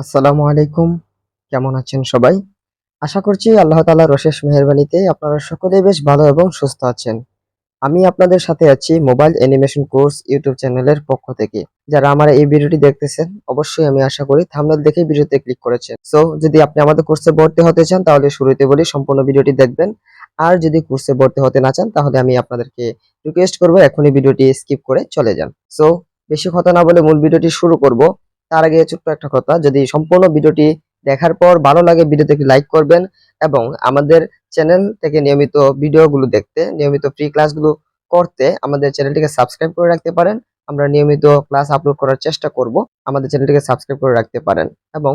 আসসালামু আলাইকুম। কেমন আছেন সবাই? আশা করছি আল্লাহ তাআলার অশেষ মেহেরবানিতে আপনারা সকলেই বেশ ভালো এবং সুস্থ আছেন। আমি আপনাদের সাথে আছি মোবাইল অ্যানিমেশন কোর্স ইউটিউব চ্যানেলের পক্ষ থেকে। যারা আমার এই ভিডিওটি দেখতেছেন, অবশ্যই আমি আশা করি থাম্বনেল দেখে ভিডিওতে ক্লিক করেছেন। সো যদি আপনি আমাদের কোর্সে ভর্তি হতে চান, তাহলে শুরুতে বলি সম্পূর্ণ ভিডিওটি দেখবেন। আর যদি কোর্সে ভর্তি হতে না চান, তাহলে আমি আপনাদেরকে রিকোয়েস্ট করব, এখনই ভিডিওটি স্কিপ করে চলে যান। সো বেশি কথা না বলে মূল ভিডিওটি শুরু করব। তার আগে ছোট্ট একটা কথা, যদি সম্পূর্ণ ভিডিওটি দেখার পর ভালো লাগে, ভিডিওতে একটি লাইক করবেন এবং আমাদের চ্যানেল থেকে নিয়মিত ভিডিওগুলো দেখতে, নিয়মিত ফ্রি ক্লাসগুলো করতে আমাদের চ্যানেলটিকে সাবস্ক্রাইব করে রাখতে পারেন। আমরা নিয়মিত ক্লাস আপলোড করার চেষ্টা করব, আমাদের চ্যানেলটিকে সাবস্ক্রাইব করে রাখতে পারেন এবং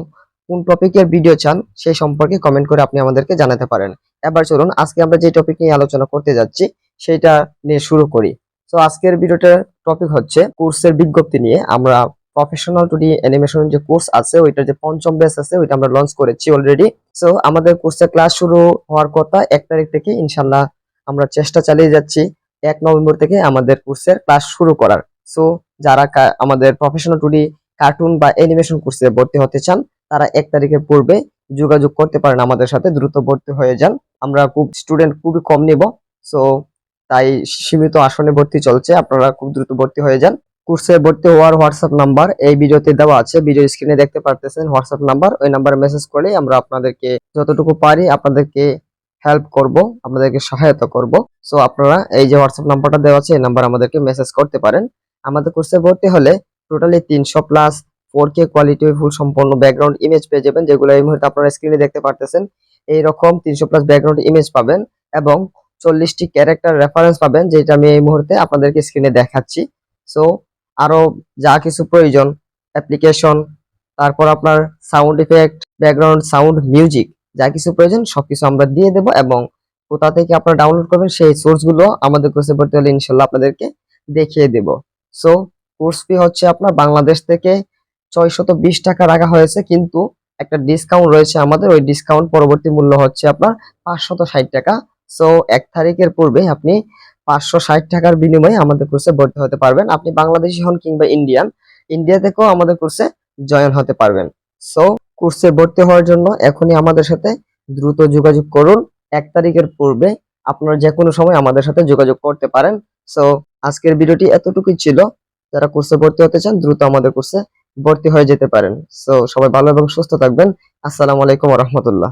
কোন টপিকের ভিডিও চান সেই সম্পর্কে কমেন্ট করে আপনি আমাদেরকে জানাতে পারেন। এবার চলুন, আজকে আমরা যে টপিক নিয়ে আলোচনা করতে যাচ্ছি, সেটা নিয়ে শুরু করি। তো আজকের ভিডিওটার টপিক হচ্ছে কোর্সের বিজ্ঞপ্তি নিয়ে। আমরা প্রফেশনাল টু ডি অ্যানিমেশন যে কোর্স আছে ওইটার যে পঞ্চম ব্যাচ আছে, ওইটা আমরা লঞ্চ করেছি অলরেডি সো আমাদের কোর্সের ক্লাস শুরু হওয়ার কথা এক তারিখ থেকে ইনশাল্লাহ আমরা চেষ্টা চালিয়ে যাচ্ছি এক নভেম্বর থেকে আমাদের কোর্সের ক্লাস শুরু করার। সো যারা আমাদের প্রফেশনাল টু ডি কার্টুন বা অ্যানিমেশন কোর্সে ভর্তি হতে চান, তারা এক তারিখের পূর্বে যোগাযোগ করতে পারেন আমাদের সাথে, দ্রুত ভর্তি হয়ে যান। আমরা খুব স্টুডেন্ট খুবই কম নিব। সো তাই সীমিত আসনে ভর্তি চলছে, আপনারা খুব দ্রুত ভর্তি হয়ে যান। কোর্সে ভর্তি হওয়ার হোয়াটসঅ্যাপ নাম্বার এই ভিডিওতে দেওয়া আছে। ভিডিও স্ক্রিনে দেখতে পারতেছেন হোয়াটসঅ্যাপ নাম্বার ওই নাম্বারে মেসেজ করলে আমরা আপনাদেরকে যতটুকু পারি আপনাদেরকে হেল্প করব, আপনাদেরকে সহায়তা করব। সো আপনারা এই যে হোয়াটসঅ্যাপ নাম্বারটা দেওয়া আছে, এই নাম্বার আমাদেরকে মেসেজ করতে পারেন। আমাদের কোর্সে ভর্তি হলে টোটালি তিনশো plus four K quality full সম্পূর্ণ ব্যাকগ্রাউন্ড ইমেজ পেয়ে যাবেন, যেগুলো এই মুহূর্তে আপনারা স্ক্রিনে দেখতে পারতেছেন। এইরকম তিনশো প্লাস ব্যাকগ্রাউন্ড ইমেজ পাবেন এবং চল্লিশটি ক্যারেক্টার রেফারেন্স পাবেন, যেটা আমি এই মুহূর্তে আপনাদেরকে স্ক্রিনে দেখাচ্ছি। সো আরও যা কিছু প্রয়োজন অ্যাপ্লিকেশন তারপর আপনার sound effect background sound music যা কিছু প্রয়োজন সব কিছু আমরা দিয়ে দেব এবং কোথা থেকে আপনারা ডাউনলোড করবেন সেই সোর্সগুলো আমাদের কোর্সে ভর্তি হলে ইনশাল্লাহ আপনাদেরকে দেখিয়ে দেব। সো কোর্স ফি হচ্ছে আপনার বাংলাদেশ থেকে ছয়শত বিশ টাকা রাখা হয়েছে, কিন্তু একটা ডিসকাউন্ট রয়েছে আমাদের, ওই ডিসকাউন্ট পরবর্তী মূল্য হচ্ছে আপনার পাঁচশত ষাট টাকা। সো এক তারিখের পূর্বে আপনি পাঁচশো ষাট টাকার বিনিময়ে আমাদের কোর্সে ভর্তি হতে পারবেন। আপনি বাংলাদেশি হন কিংবা ইন্ডিয়ান ইন্ডিয়া থেকেও আমাদের কোর্সে জয়েন হতে পারবেন। সো কোর্সে ভর্তি হওয়ার জন্য এখনই আমাদের সাথে দ্রুত যোগাযোগ করুন। এক তারিখের পূর্বে আপনারা যে কোনো সময় আমাদের সাথে যোগাযোগ করতে পারেন। সো আজকের ভিডিওটি এতটুকুই ছিল। যারা কোর্সে ভর্তি হতে চান, দ্রুত আমাদের কোর্সে ভর্তি হয়ে যেতে পারেন। সো সবাই ভালো এবং সুস্থ থাকবেন। আসসালামু আলাইকুম রহমতুল্লাহ।